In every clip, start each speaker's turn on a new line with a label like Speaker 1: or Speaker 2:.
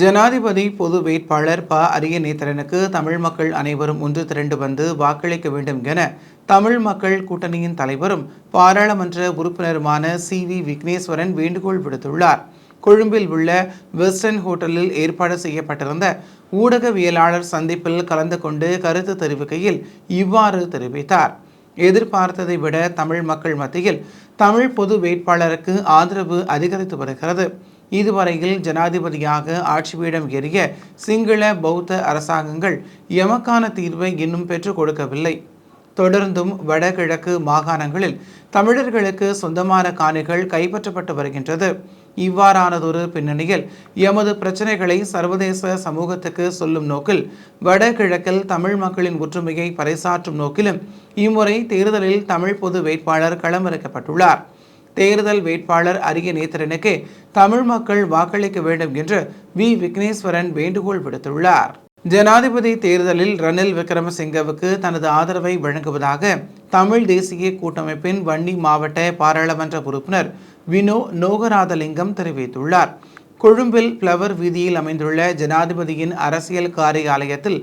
Speaker 1: ஜனாதிபதி பொது வேட்பாளர் ப. அரியநேத்திரனுக்கு தமிழ் மக்கள் அனைவரும் ஒன்று திரண்டு வந்து வாக்களிக்க வேண்டும் என தமிழ் மக்கள் கூட்டணியின் தலைவரும் பாராளுமன்ற உறுப்பினருமான சி. வி. விக்னேஸ்வரன் வேண்டுகோள் விடுத்துள்ளார். கொழும்பில் உள்ள வெஸ்டர்ன் ஹோட்டலில் ஏற்பாடு செய்யப்பட்டிருந்த ஊடகவியலாளர் சந்திப்பில் கலந்து கொண்டு கருத்து தெரிவிக்கையில் இவ்வாறு தெரிவித்தார். எதிர்பார்த்ததை விட தமிழ் மக்கள் மத்தியில் தமிழ் பொது வேட்பாளருக்கு ஆதரவு அதிகரித்து வருகிறது. இதுவரையில் ஜனாதிபதியாக ஆட்சிபீடம் ஏறிய சிங்கள பௌத்த அரசாங்கங்கள் எமக்கான தீர்வை இன்னும் பெற்றுக் கொடுக்கவில்லை. தொடர்ந்தும் வடகிழக்கு மாகாணங்களில் தமிழர்களுக்கு சொந்தமான காணிகள் கைப்பற்றப்பட்டு வருகின்றது. இவ்வாறானதொரு பின்னணியில் எமது பிரச்சனைகளை சர்வதேச சமூகத்துக்கு சொல்லும் நோக்கில் வடகிழக்கில் தமிழ் மக்களின் ஒற்றுமையை பறைசாற்றும் நோக்கிலும் இம்முறை தேர்தலில் தமிழ் பொது வேட்பாளர் களமிறக்கப்பட்டுள்ளார். தேர்தல் வேட்பாளர் அரிய நேத்திரனுக்கு தமிழ் மக்கள் வாக்களிக்க வேண்டும் என்று வி. விக்னேஸ்வரன் வேண்டுகோள் விடுத்துள்ளார். ஜனாதிபதி தேர்தலில் ரணில் விக்ரமசிங்கவுக்கு தனது ஆதரவை வழங்குவதாக தமிழ் தேசிய கூட்டமைப்பின் வன்னி மாவட்ட பாராளுமன்ற உறுப்பினர் வினோ நோகராதலிங்கம் தெரிவித்துள்ளார். கொழும்பில் பிளவர் வீதியில் அமைந்துள்ள ஜனாதிபதியின் அரசியல் காரியாலயத்தில்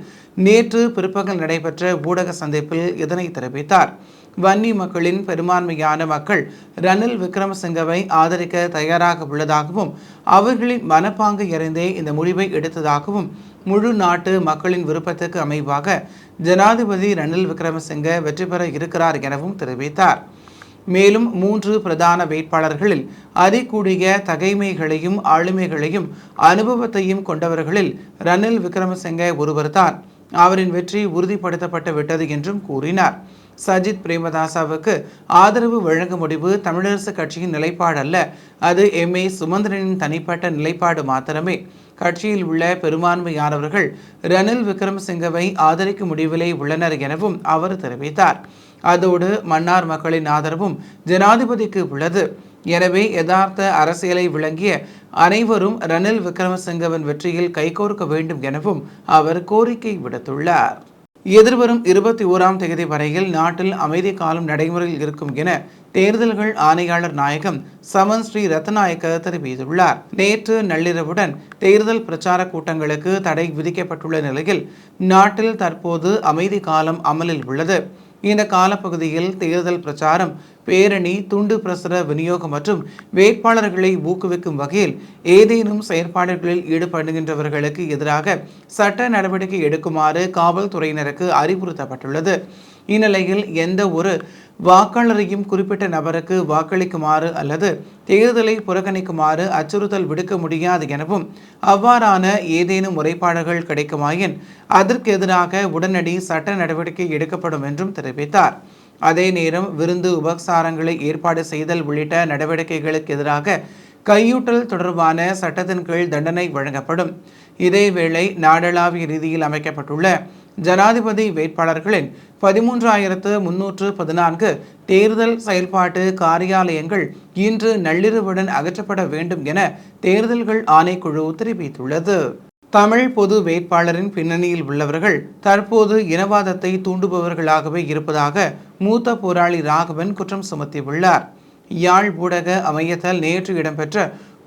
Speaker 1: நேற்று பிற்பகல் நடைபெற்ற ஊடக சந்திப்பில் இதனை தெரிவித்தார். வன்னி மக்களின் பெரும்பான்மையான மக்கள் ரணில் விக்ரமசிங்கவை ஆதரிக்க தயாராக உள்ளதாகவும் அவர்களின் மனப்பாங்கு அறிந்தே இந்த முடிவை எடுத்ததாகவும் முழு நாட்டு மக்களின் விருப்பத்துக்கு அமைவாக ஜனாதிபதி ரணில் விக்ரமசிங்க வெற்றி பெற இருக்கிறார் எனவும் தெரிவித்தார். மேலும் மூன்று பிரதான வேட்பாளர்களில் அறிக்கூடிய தகைமைகளையும் ஆளுமைகளையும் அனுபவத்தையும் கொண்டவர்களில் ரணில் விக்ரமசிங்க ஒருவர்தான். அவரின் வெற்றி உறுதிப்படுத்தப்பட்டு விட்டது என்றும் கூறினார். சஜித் பிரேமதாசாவுக்கு ஆதரவு வழங்கும் முடிவு தமிழரசு கட்சியின் நிலைப்பாடு அல்ல. அது எம். ஏ. சுமந்திரனின் தனிப்பட்ட நிலைப்பாடு மாத்திரமே. கட்சியில் உள்ள பெரும்பான்மையானவர்கள் ரணில் விக்ரமசிங்கவை ஆதரிக்கும் முடிவிலே உள்ளனர் எனவும் அவர் தெரிவித்தார். அதோடு மன்னார் மக்களின் ஆதரவும் ஜனாதிபதிக்கு உள்ளது. எனவே யதார்த்த அரசியலை விளங்கிய அனைவரும் ரணில் விக்ரமசிங்கவின் வெற்றியில் கைகோர்க்க வேண்டும் எனவும் அவர் கோரிக்கை விடுத்துள்ளார். எதிர்வரும் இருபத்தி ஓராம் தேதி வரையில் நாட்டில் அமைதி காலம் நடைமுறையில் இருக்கும் என தேர்தல்கள் ஆணையாளர் நாயகம் சமன் ஸ்ரீ ரத்நாயக்க தெரிவித்துள்ளார். நேற்று நள்ளிரவுடன் தேர்தல் பிரச்சார கூட்டங்களுக்கு தடை விதிக்கப்பட்டுள்ள நிலையில் நாட்டில் தற்போது அமைதி காலம் அமலில் உள்ளது. இந்த காலப்பகுதியில் தேர்தல் பிரச்சாரம் பேரணி துண்டு பிரசுர விநியோகம் மற்றும் வேட்பாளர்களை ஊக்குவிக்கும் வகையில் ஏதேனும் செயற்பாடுகளில் ஈடுபடுகின்றவர்களுக்கு எதிராக சட்ட நடவடிக்கை எடுக்குமாறு காவல்துறையினருக்கு அறிவுறுத்தப்பட்டுள்ளது. இந்நிலையில் எந்த ஒரு வாக்காளரையும் குறிப்பிட்ட நபருக்கு வாக்களிக்குமாறு அல்லது தேர்தலை புறக்கணிக்குமாறு அச்சுறுத்தல் விடுக்க முடியாது எனவும் அவ்வாறான ஏதேனும் முறைப்பாடுகள் கிடைக்குமாயின் அதற்கு எதிராக உடனடி சட்ட நடவடிக்கை எடுக்கப்படும் என்றும் தெரிவித்தார். அதே நேரம் விருந்து உபசாரங்களை ஏற்பாடு செய்தல் உள்ளிட்ட நடவடிக்கைகளுக்கு எதிராக கையூட்டல் தொடர்பான சட்டத்தின் கீழ் தண்டனை வழங்கப்படும். இதேவேளை நாடளாவிய ரீதியில் அமைக்கப்பட்டுள்ள ஜனாதிபதி வேட்பாளர்களின் பதிமூன்றாயிரத்து முன்னூற்று பதினான்கு தேர்தல் செயல்பாட்டு காரியாலயங்கள் இன்று நள்ளிரவுடன் அகற்றப்பட வேண்டும் என தேர்தல்கள் ஆணைக்குழு தெரிவித்துள்ளது. தமிழ் பொது வேட்பாளரின் பின்னணியில் உள்ளவர்கள் தற்போது இனவாதத்தை தூண்டுபவர்களாகவே இருப்பதாக மூத்த போராளி ராகவன் குற்றம் சுமத்தியுள்ளார். யாழ் ஊடக அமையத்தால் நேற்று இடம்பெற்ற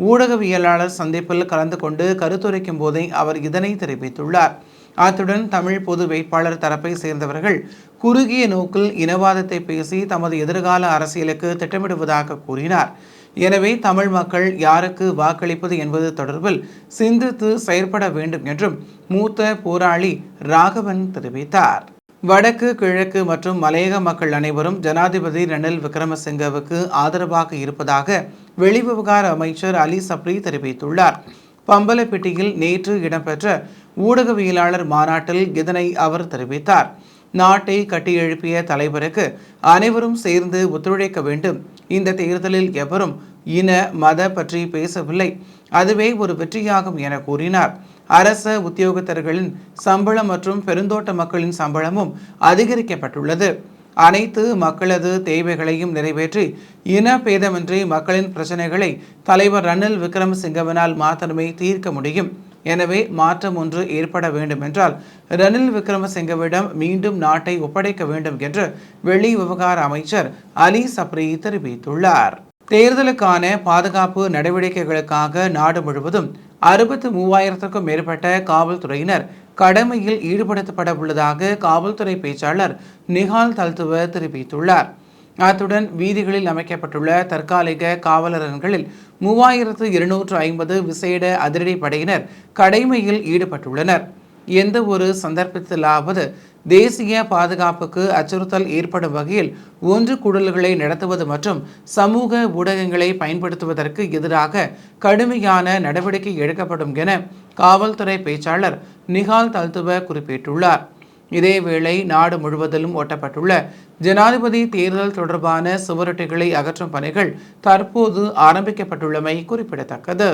Speaker 1: ஊடகவியலாளர் சந்திப்பில் கலந்து கொண்டு கருத்துரைக்கும் போதே அவர் இதனை தெரிவித்துள்ளார். அத்துடன் தமிழ் பொது வேட்பாளர் தரப்பை சேர்ந்தவர்கள் குறுகிய நோக்கில் இனவாதத்தை பேசி தமது எதிர்கால அரசியலுக்கு திட்டமிடுவதாக கூறினார். எனவே தமிழ் மக்கள் யாருக்கு வாக்களிப்பது என்பது தொடர்பில் சிந்தித்து செயற்பட வேண்டும் என்றும் மூத்த போராளி ராகவன் தெரிவித்தார். வடக்கு கிழக்கு மற்றும் மலையக மக்கள் அனைவரும் ஜனாதிபதி ரணில் விக்ரமசிங்கவுக்கு ஆதரவாக இருப்பதாக வெளிவிவகார அமைச்சர் அலி சப்ரி தெரிவித்துள்ளார். பம்பலப்பிட்டியில் நேற்று இடம்பெற்ற ஊடகவியலாளர் மாநாட்டில் இதனை அவர் தெரிவித்தார். நாட்டை கட்டியெழுப்பிய தலைவருக்கு அனைவரும் சேர்ந்து ஒத்துழைக்க வேண்டும். இந்த தேர்தலில் எவரும் இன மத பற்றி பேசவில்லை. அதுவே ஒரு வெற்றியாகும் என கூறினார். அரச உத்தியோகத்தர்களின் சம்பளம் மற்றும் பெருந்தோட்ட மக்களின் சம்பளமும் அதிகரிக்கப்பட்டுள்ளது. அனைத்து மக்களது தேவைகளையும் நிறைவேற்றி இன பேதமின்றி மக்களின் பிரச்சனைகளை தலைவர் ரணில் விக்ரமசிங்கவினால் மாத்திரமே தீர்க்க முடியும். எனவே மாற்றம் ஒன்று ஏற்பட வேண்டும் என்றால் ரணில் விக்ரமசிங்கவிடம் மீண்டும் நாட்டை ஒப்படைக்க வேண்டும் என்று வெளி விவகார அமைச்சர் அலி சப்ரி தெரிவித்துள்ளார். தேர்தலுக்கான பாதுகாப்பு நடவடிக்கைகளுக்காக நாடு முழுவதும் அறுபத்து மூவாயிரத்திற்கும் மேற்பட்ட காவல்துறையினர் கடமையில் ஈடுபடுத்தப்பட உள்ளதாக காவல்துறை பேச்சாளர் நிகால் தல்துவ தெரிவித்துள்ளார். அத்துடன் வீதிகளில் அமைக்கப்பட்டுள்ள தற்காலிக காவலரன்களில் மூவாயிரத்து இருநூற்று ஐம்பது விசேட அதிரடி படையினர் கடமையில் ஈடுபட்டுள்ளனர். எந்த ஒரு சந்தர்ப்பத்திலாவது தேசிய பாதுகாப்புக்கு அச்சுறுத்தல் ஏற்படும் வகையில் ஒன்று கூடல்களை நடத்துவது மற்றும் சமூக ஊடகங்களை பயன்படுத்துவதற்கு எதிராக கடுமையான நடவடிக்கை எடுக்கப்படும் என காவல்துறை பேச்சாளர் நிகால் தல்துவ குறிப்பிட்டுள்ளார். இதேவேளை நாடு முழுவதிலும் ஒட்டப்பட்டுள்ள ஜனாதிபதி தேர்தல் தொடர்பான சுவரொட்டிகளை அகற்றும் பணிகள் தற்போது ஆரம்பிக்கப்பட்டுள்ளமை குறிப்பிடத்தக்கது.